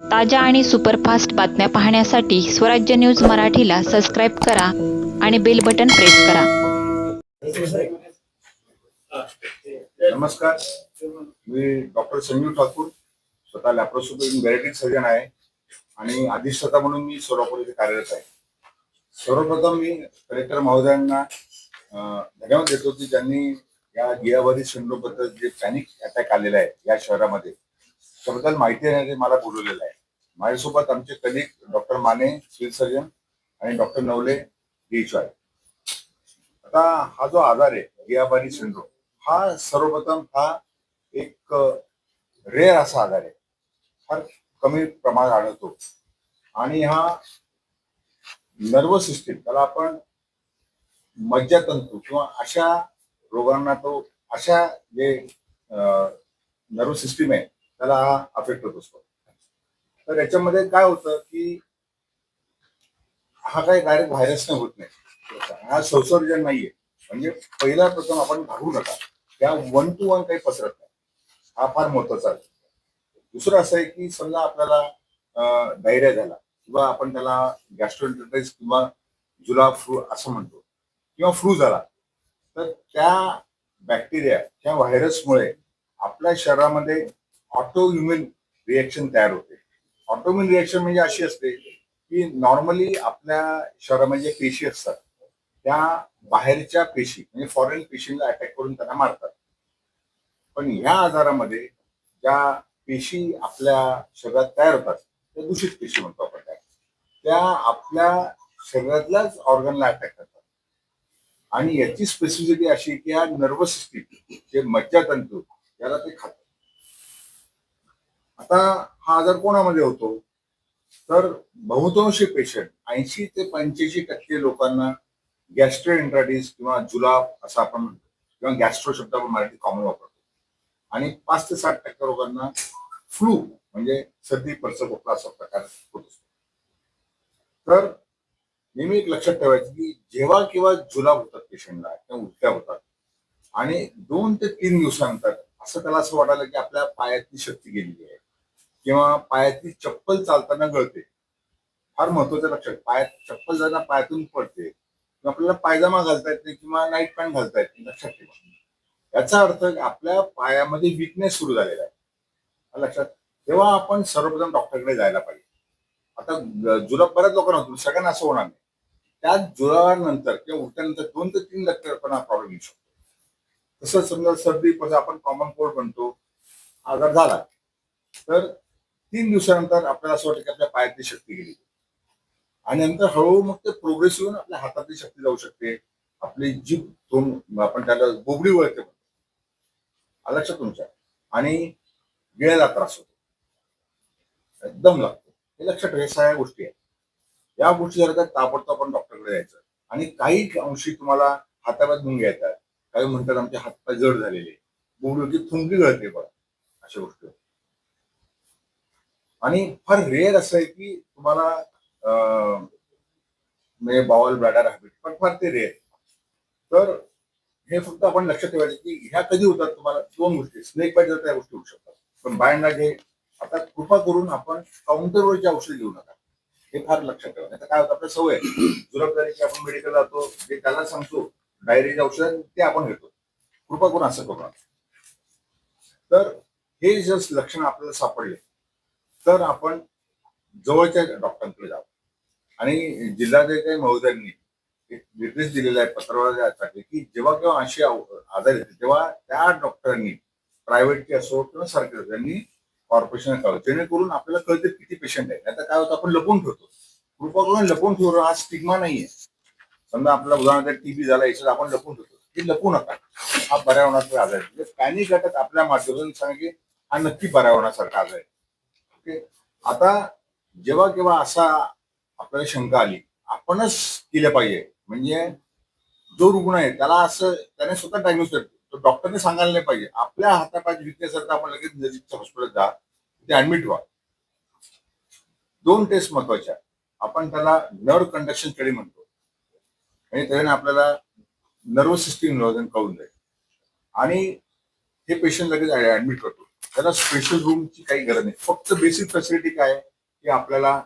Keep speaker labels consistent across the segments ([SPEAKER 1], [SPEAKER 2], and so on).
[SPEAKER 1] ताज्या आणि सुपरफास्ट बातम्या पाहण्यासाठी स्वराज्य न्यूज मराठीला सबस्क्राईब करा आणि बेल बटन प्रेस करा.
[SPEAKER 2] नमस्कार. मी डॉक्टर संजीव ठाकूर स्वतः लॅप्रोस्कोपिक गॅरेटिक सर्जन आहे आणि अधिष्ठाता म्हणून मी सोलापूर इथे कार्यरत आहे. सर्वप्रथम मी कलेक्टर महोदयांना धन्यवाद देतो की ज्यांनी या गियाबादी सिंड्रोमबद्दल जे पॅनिक अटॅक आलेला आहे या शहरामध्ये त्याबद्दल माहिती देण्यासाठी मला बोलवलेलं आहे. माझ्यासोबत आमचे कलिक डॉक्टर माने सिव्हिल सर्जन आणि डॉक्टर नवले डीएच आहे आता हा जो आजार आहे गियाबारी सिंड्रोम हा सर्वप्रथम हा एक रेअर असा आजार आहे. फार कमी प्रमाणात आढळतो. आणि हा नर्वस सिस्टीम त्याला आपण मज्जातंतू किंवा अशा रोगांना तो अशा जे नर्व सिस्टीम आहे त्याला हा अफेक्ट होत असतो. तर याच्यामध्ये काय होतं की हा काही डायरेक्ट व्हायरसने होत नाही. हा संसर्जन नाहीये. म्हणजे पहिला प्रथम आपण भागू नका. त्या वन टू वन काही पसरत नाही. हा फार महत्त्वाचा आहे. दुसरं असं आहे की समजा आपल्याला डायरिया झाला किंवा आपण त्याला गॅस्ट्रोएंटरायटिस किंवा जुलाब फ्लू असं म्हणतो किंवा फ्लू झाला तर त्या बॅक्टेरिया त्या व्हायरसमुळे आपल्या शरीरामध्ये ऑटो इम्युन रिएक्शन तयार होते. ऑटो इम्युन रिएक्शन म्हणजे अशी असते की नॉर्मली आपल्या शरीरामध्ये पेशी असतात त्या बाहेरच्या पेशी म्हणजे फॉरेन पेशींना अटॅक करून त्यांना मारतात. पण ह्या आजारामध्ये ज्या पेशी आपल्या शरीरात तयार होतात त्या दूषित पेशी म्हणतो आपण त्या त्या आपल्या शरीरातल्याच ऑर्गनला अटॅक करतात. आणि याची स्पेसिफिसिटी अशी की या नर्वस सिस्टीम जे मज्जातंतू याला ते खातात आता हा आजार कोणामध्ये होतो तर बहुतांशी पेशंट ऐंशी ते पंच्याऐंशी टक्के लोकांना गॅस्ट्रोएंट्रायटिस किंवा जुलाब असं आपण म्हणतो किंवा गॅस्ट्रो शब्द आपण मराठी कॉमन वापरतो. आणि पाच ते साठ टक्के लोकांना फ्लू म्हणजे सर्दी परस खोकला असा प्रकार होत असतो. तर नेहमी एक लक्षात ठेवायचं की जेव्हा केव्हा जुलाब होतात पेशंटला किंवा उलट्या होतात आणि दोन ते तीन दिवसानंतर असं त्याला असं वाटायला की आपल्या पायातली शक्ती गेलेली आहे. किंवा पायातली चप्पल चालताना गळते. फार महत्वाचं लक्षात. पायात चप्पल जाताना पायातून पडते. किंवा आपल्याला पायजामा घालता येत नाही किंवा नाईट पॅन्ट घालता येत नाही. लक्षात ठेवा. याचा अर्थ आपल्या पायामध्ये विकनेस सुरू झालेला आहे. लक्षात. तेव्हा आपण सर्वप्रथम डॉक्टरकडे जायला पाहिजे. आता जुलाब बऱ्याच लोकांना होतो सगळ्यांना असं होणार नाही. त्याच जुलाबानंतर किंवा उठल्यानंतर दोन ते तीन टक्के पण हा प्रॉब्लेम येऊ शकतो. तसंच समजा सर्दी पण आपण कॉमन कोल्ड म्हणतो. आजार झाला तर तीन दिवसानंतर आपल्याला असं वाटतं की आपल्या पायातली शक्ती गेली. आणि नंतर हळूहळू मग ते प्रोग्रेस येऊन आपल्या हातातली शक्ती जाऊ शकते. आपली जीभ दोन आपण त्याला बोबडी वळते म्हणतो. आलं लक्षात तुमच्या? आणि गिळायला त्रास होतो. एकदम लागतो. हे लक्षात ठेवा, या सगळ्या गोष्टी आहेत. या गोष्टी झाल्या तर ताबडतोब आपण डॉक्टरकडे जायचं आणि काही अंशी तुम्हाला हाताबाद घेऊन घ्यायचा काही म्हणतात आमचे हातपाय जड झालेले. बोबडी थुंकी गळते बघा. अशा गोष्टी आणि फार रेअर असं आहे की तुम्हाला म्हणजे बॉल ब्लॅडर हॅबिट पण फार ते रेअर तर हे फक्त आपण लक्षात ठेवायचं की ह्या कधी होतात तुम्हाला दोन गोष्टी स्नेक बाईट त्या गोष्टी होऊ शकतात. पण बायंडा जे आता कृपा करून आपण काउंटरवरची औषध घेऊ नका. हे फार लक्षात ठेवा. नाही काय होतं आपल्या सवय आहे. आपण मेडिकल जातो जे त्याला सांगतो डायरीचे औषध ते आपण घेतो. कृपा करून असं करू नका. तर हे जर लक्षण आपल्याला सापडले. तर आपण जवळच्या डॉक्टरांकडे जावं आणि जिल्हाधिकारी महोदयांनी निर्देश दिलेला आहे पत्रव्यवहारासाठी की जेव्हा केव्हा अशी आजार येते तेव्हा त्या डॉक्टरांनी प्रायव्हेटची असो किंवा सरकारी त्यांनी कॉर्पोरेशन करावं जेणेकरून आपल्याला कळते किती पेशंट आहे आता काय होतं आपण लपून ठेवतो. कृपा करून लपून ठेवणं हा स्टिग्मा नाहीये. समजा आपल्याला उदाहरणार्थ टीबी झाला याच्यात आपण लपून ठेवतो. ते लपू नका. हा पर्यावरणाचा आजार आहे. म्हणजे पॅनिक घटक आपल्या माध्यमातून सांगा की हा नक्की पर्यावरणासारखा आजार आहे. ओके. आता जेव्हा केव्हा असा आपल्याला शंका आली आपणच केलं पाहिजे. म्हणजे जो रुग्ण आहे त्याला असं त्याने स्वतः डायग्नोस करतो. तो डॉक्टरने सांगायला नाही पाहिजे. आपल्या हातापायची विकनेस तर आपण लगेच नजीकच्या हॉस्पिटल जा ते ऍडमिट व्हा. दोन टेस्ट महत्त्वाच्या. आपण त्याला नर्व कंडक्शन स्टडी म्हणतो. म्हणजे त्याने आपल्याला नर्वस सिस्टीम कळून जाईल आणि हे पेशंट लगेच ऍडमिट करतो. त्याला स्पेशल रूमची काही गरज नाही. फक्त बेसिक फॅसिलिटी काय की आपल्याला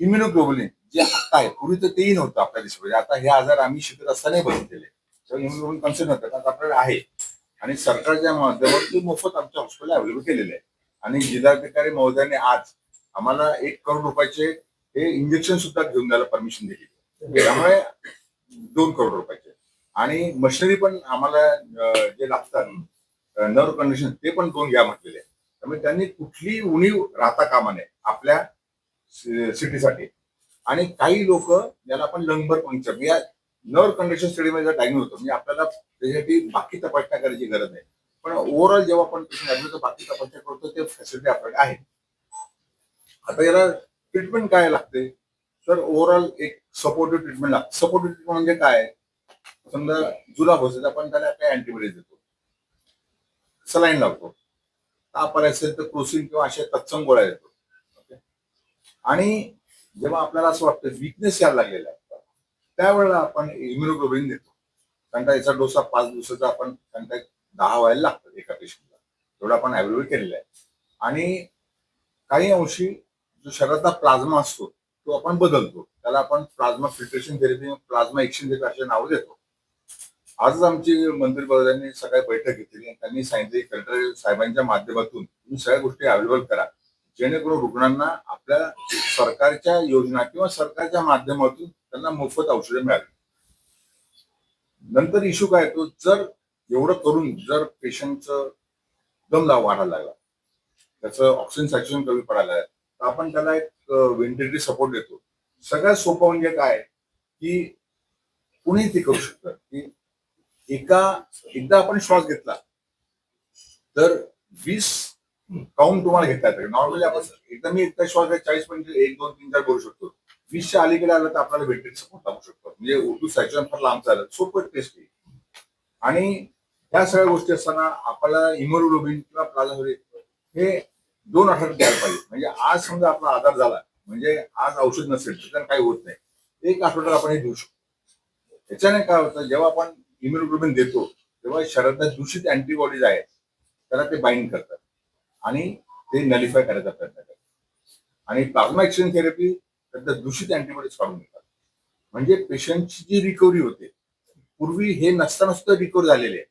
[SPEAKER 2] इम्युनोग्लोबुलिन जे आता आहे पूर्वी तर तेही नव्हतं आपल्या देशामध्ये. आता हे आजार आम्ही शिकत असतानाही बघितलेले तर इम्युनोग्लोबुलिन कन्सर्न होतं. आता आपल्याला आहे. आणि सरकारच्या माध्यमातून ते मोफत आमच्या हॉस्पिटल अवेलेबल केलेले आहे आणि जिल्हाधिकारी महोदयाने आज आम्हाला एक करोड रुपयाचे हे इंजेक्शन सुद्धा घेऊन द्यायला परमिशन दिली त्यामुळे दोन करोड रुपयाचे. आणि मशिनरी पण आम्हाला जे लागतात नर्व कंडिशन ते पण दोन घ्या म्हटलेले. आहे. त्यामुळे त्यांनी कुठली उणीव राहता कामा नये आपल्या सिटीसाठी. आणि काही लोक ज्याला आपण लंगभर पंक्चर म्हणजे या नर्व कंडिशन स्टडीमध्ये जर टाइम होतो म्हणजे आपल्याला त्याच्यासाठी बाकी तपासण्या करायची गरज नाही. पण ओव्हरऑल जेव्हा आपण पेशंट बाकी तपासण्या करतो ते फॅसिलिटी आपल्याकडे आहे. आता याला ट्रीटमेंट काय लागते? तर ओव्हरऑल एक सपोर्टिव्ह ट्रीटमेंट लागते. सपोर्टिव्ह ट्रीटमेंट म्हणजे काय? समजा जुलाब होतो आपण त्याला काय अँटीबायोटिक देतो? सलाईन लावतो. ताप आला असेल तर क्रोसिन किंवा अशा तत्सम गोळ्या येतो आणि जेव्हा आपल्याला असं वाटतं विकनेस यायला लागलेला आहे त्यावेळेला आपण इम्युनोग्लोबिन देतो. कारण याचा डोसा पाच दिवसाचा आपण कारण दहा व्हायला लागतात एका पेशंटला तेवढा आपण अवेलेबल केलेला आहे. आणि काही अंशी जो शरीरातला प्लाझ्मा असतो तो आपण बदलतो. त्याला आपण plasma filtration therapy plasma action therapy असे नाव देतो. आजच आमची मंत्री महोदयांनी सकाळी बैठक घेतली आणि त्यांनी सांगितले कलेक्टर साहेबांच्या माध्यमातून तुम्ही सगळ्या गोष्टी अवेलेबल करा. जेणेकरून रुग्णांना आपल्या सरकारच्या योजना किंवा सरकारच्या माध्यमातून त्यांना मोफत औषधे मिळाली. नंतर इश्यू काय तो जर एवढं करून जर पेशंटचं दम लाव वाढायला लागला त्याचं ऑक्सिजन सॅच्युरेशन कमी पडायला तर आपण त्याला एक व्हेंटिलेटरी सपोर्ट देतो. सगळ्यात सोपं म्हणजे काय की कुणी ते करू शकतं की एका एकदा आपण श्वास घेतला तर वीस काउंट तुम्हाला घेता येतं. नॉर्मली आपण एकदा मी एकदा श्वास चाळीस म्हणजे एक दोन तीन चार करू शकतो. वीसच्या अलीकडे आलं तर आपल्याला व्हेंटिलेटर सपोर्ट लागू शकतो. म्हणजे ओटू सॅच्युरेशन फार लांब चालत सोपं टेस्ट आहे. आणि ह्या सगळ्या गोष्टी असताना आपल्याला इमोग्लोबिन किंवा प्लाझ्मा हे दोन आठवड्यात द्यायला पाहिजे. म्हणजे आज समजा आपला आधार झाला म्हणजे आज औषध नसेल तर काही होत नाही. एक आठवड्यात आपण हे देऊ शकतो. त्याच्याने काय होतं जेव्हा आपण इम्युनोग्लोबिन देतो तेव्हा शरीरात दूषित अँटीबॉडीज आहेत. त्याला ते बाइंड करतात आणि ते नलिफाय करायचा प्रयत्न करतात. आणि प्लाझ्मा एक्सचेंज थेरपी त्यातल्या दूषित अँटीबॉडीज काढून घेतात म्हणजे पेशंटची जी रिकव्हरी होते पूर्वी हे नसताना सुद्धा रिकव्हर झालेले आहे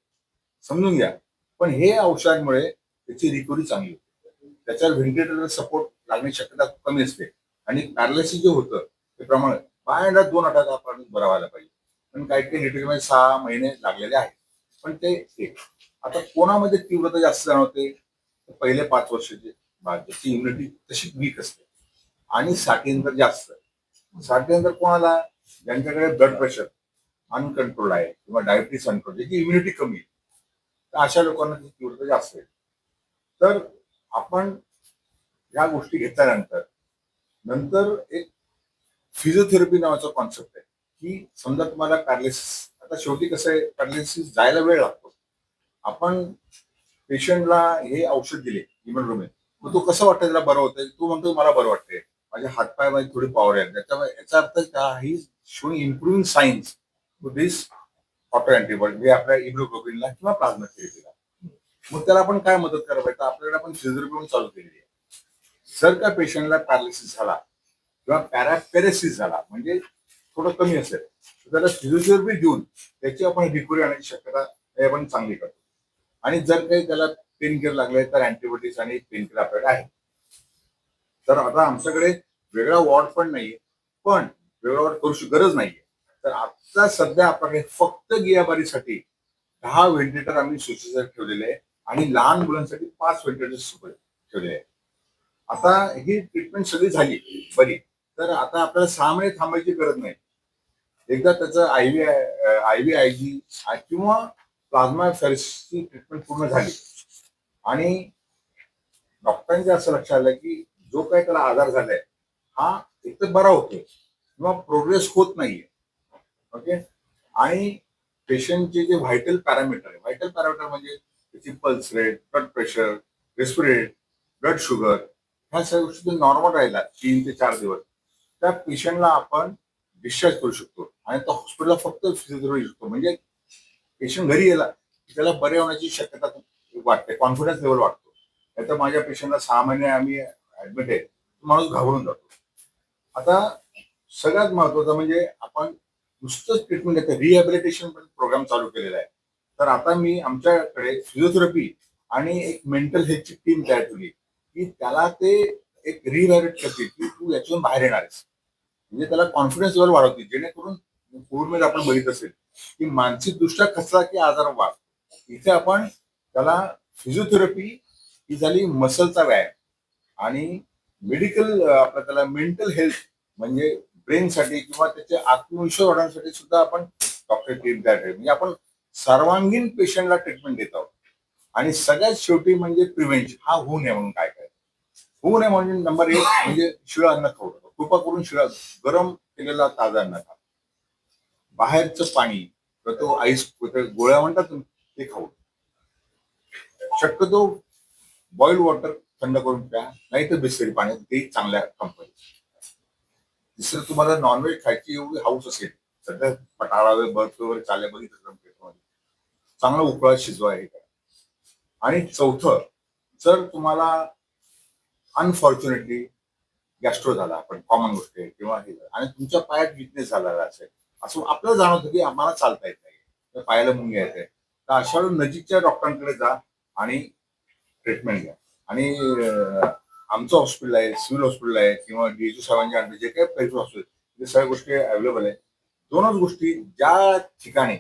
[SPEAKER 2] समजून घ्या. पण हे औषधांमुळे त्याची रिकव्हरी चांगली होते. त्याच्यावर व्हेंटिलेटर सपोर्ट लागण्याची शक्यता कमी असते. आणि पॅरालिसिस जे होतं ते प्रमाण बाहेर दोन आठवड्यात आपण बरा व्हायला पाहिजे. पण काही काही लिटरमध्ये सहा महिने लागलेले आहेत. पण ते एक. आता कोणामध्ये तीव्रता जास्त जाणवते? पहिले पाच वर्षाचे बाद ज्याची इम्युनिटी तशी वीक असते. आणि साठीनंतर जास्त. साठीनंतर कोणाला? ज्यांच्याकडे ब्लड प्रेशर अनकंट्रोल आहे किंवा डायबिटीस अनकंट्रोल ज्याची इम्युनिटी कमी आहे. तर अशा लोकांना ती तीव्रता जास्त आहे तर आपण ह्या गोष्टी घेतल्यानंतर नंतर एक फिजिओथेरपी नावाचा कॉन्सेप्ट आहे. की समजा तुम्हाला पॅरालिसिस आता शेवटी कसं आहे पॅरालिसिस जायला वेळ लागतो. आपण पेशंटला हे औषध दिले इमन इम्युनोग्लोबिन मग तो कसं वाटतं त्याला बरं होतं तो म्हणतो मला बरं वाटतंय. माझ्या हातपायामध्ये थोडी पॉवर आहे. त्याच्यामुळे याचा अर्थ काही showing improving science to this auto antibody जे आपल्या इम्युनोग्लोबिनला किंवा प्लाझ्मा थेरपीला मग त्याला आपण काय मदत करायला पाहिजे तर आपल्याकडे आपण फिजिओथेरपी पण चालू केलेली आहे. जर का पेशंटला पॅरालिसिस झाला किंवा पॅरापेरेसिस झाला म्हणजे थोडं कमी असेल. तर त्याला फिजिओथेरपी देऊन त्याची आपण रिकव्हरी आणण्याची शक्यता हे आपण चांगली करतो. आणि जर काही त्याला पेन किलर लागले तर अँटीबायोटिक्स आणि पेन किलर आपल्याकडे आहे तर आता आमच्याकडे वेगळा वॉर्ड पण नाहीये पण वेगळा वॉर्ड करू गरज नाहीये. तर आता सध्या आपल्याकडे फक्त गियाबारीसाठी दहा व्हेंटिलेटर आम्ही सुसज्ज ठेवलेले आहे आणि लहान मुलांसाठी पाच व्हेंटिलेटर ठेवलेले आहे. आता ही ट्रीटमेंट सगळी झाली बरी. तर आता आपल्याला सहा महिने थांबायची गरज नाही. एकदा त्याचं I V I V I G किंवा प्लाझ्मा फेरसची ट्रीटमेंट पूर्ण झाली. आणि डॉक्टरांच्या असं लक्षात आलं की जो काही त्याला आजार झालाय हा एक तर बरा होतोय किंवा प्रोग्रेस होत नाहीये. ओके आणि पेशंटचे जे व्हायटल पॅरामीटर आहे व्हायटल पॅरामीटर म्हणजे त्याची pulse rate blood pressure respirate blood sugar ह्या सगळ्या गोष्टी नॉर्मल राहिला तीन ते चार दिवस. त्या पेशंटला आपण डिस्चार्ज करू शकतो. आणि तो हॉस्पिटलला फक्त फिजिओथेरपी शकतो. म्हणजे पेशंट घरी गेला की त्याला बरे होण्याची शक्यता वाटते कॉन्फिडन्स लेवल वाटतो नाही तर माझ्या पेशंटला सहा महिने आम्ही ऍडमिट आहे तो माणूस घाबरून जातो. आता सगळ्यात महत्वाचं म्हणजे आपण नुसतंच ट्रीटमेंट देतो रिहॅबिलिटेशन पण प्रोग्राम चालू केलेला आहे. तर आता मी आमच्याकडे फिजिओथेरपी आणि एक मेंटल हेल्थची टीम तयार केली की त्याला ते एक रिहॅबिलिट करतील की तू याच्यातून बाहेर येणार आहेस. म्हणजे त्याला कॉन्फिडन्स लेवल वाढवते जेणेकरून कोविडमध्ये आपण बघित असेल की मानसिकदृष्ट्या कसला की आजार वाढ इथे आपण त्याला फिजिओथेरपी ही झाली मसलचा व्यायाम. आणि मेडिकल आपलं त्याला मेंटल हेल्थ म्हणजे ब्रेनसाठी किंवा त्याचे आत्मविश्वास वाढवण्यासाठी सुद्धा आपण डॉक्टर टीम म्हणजे आपण सर्वांगीण पेशंटला ट्रीटमेंट देत आहोत. आणि सगळ्यात शेवटी म्हणजे प्रिव्हेंशन हा होऊ नये म्हणून काय काय होऊ नये म्हणून नंबर एक म्हणजे शिळ अन्न खाऊ कृपा करून शिळा गरम केलेला ताजा अन्न खा. बाहेरचं पाणी तो आईस गोळ्या म्हणतात ते खाऊ. शक्यतो बॉइल्ड वॉटर थंड करून प्या नाही तर बिस्लरी पाणी ते चांगल्या कंपनी दुसरं तुम्हाला नॉनव्हेज खायची एवढी हाऊस असेल सध्या पटाळा वगैरे बर्फ वगैरे चालले बघितलं चांगला उकळा शिजवा हे आणि चौथं जर तुम्हाला अनफॉर्च्युनेटली गॅस्ट्रो झाला पण कॉमन गोष्ट आहे किंवा हे झालं, आणि तुमच्या पायात विकनेस झालेला असेल असं आपल्याला जाणवतं की आम्हाला चालता येत नाही. पायाला मुंग्या येत आहे. तर अशा वेळी नजीकच्या डॉक्टरांकडे जा आणि ट्रीटमेंट घ्या. आणि आमचं हॉस्पिटल आहे सिव्हिल हॉस्पिटल आहे किंवा डीएचओ साहेबांच्या अंडर जे काही प्रायव्हेट हॉस्पिटल ते सगळ्या गोष्टी अवेलेबल आहे दोनच गोष्टी ज्या ठिकाणी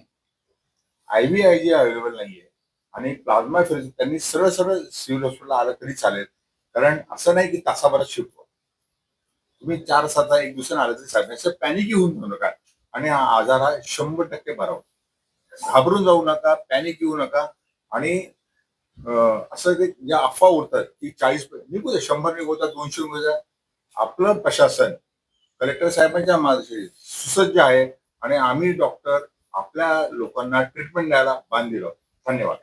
[SPEAKER 2] I V I G available नाहीये आणि प्लाझ्मा फिरज त्यांनी सरळ सरळ सिव्हिल हॉस्पिटलला आलं तरी चालेल. कारण असं नाही की तासाभरात शिफ्ट तुम्ही चार साता एक दिवसाने आलं तरी साहेब असं पॅनिक होऊन जाऊ नका. आणि हा आजार हा शंभर टक्के बरा होतो. घाबरून जाऊ नका पॅनिक येऊ नका. आणि असं ते ज्या अफवा उरतात की चाळीस निघू द्या शंभर निघवतात दोनशे निघू द्या आपलं प्रशासन कलेक्टर साहेबांच्या माझे सुसज्ज आहे. आणि आम्ही डॉक्टर आपल्या लोकांना ट्रीटमेंट द्यायला बांधलेलो धन्यवाद.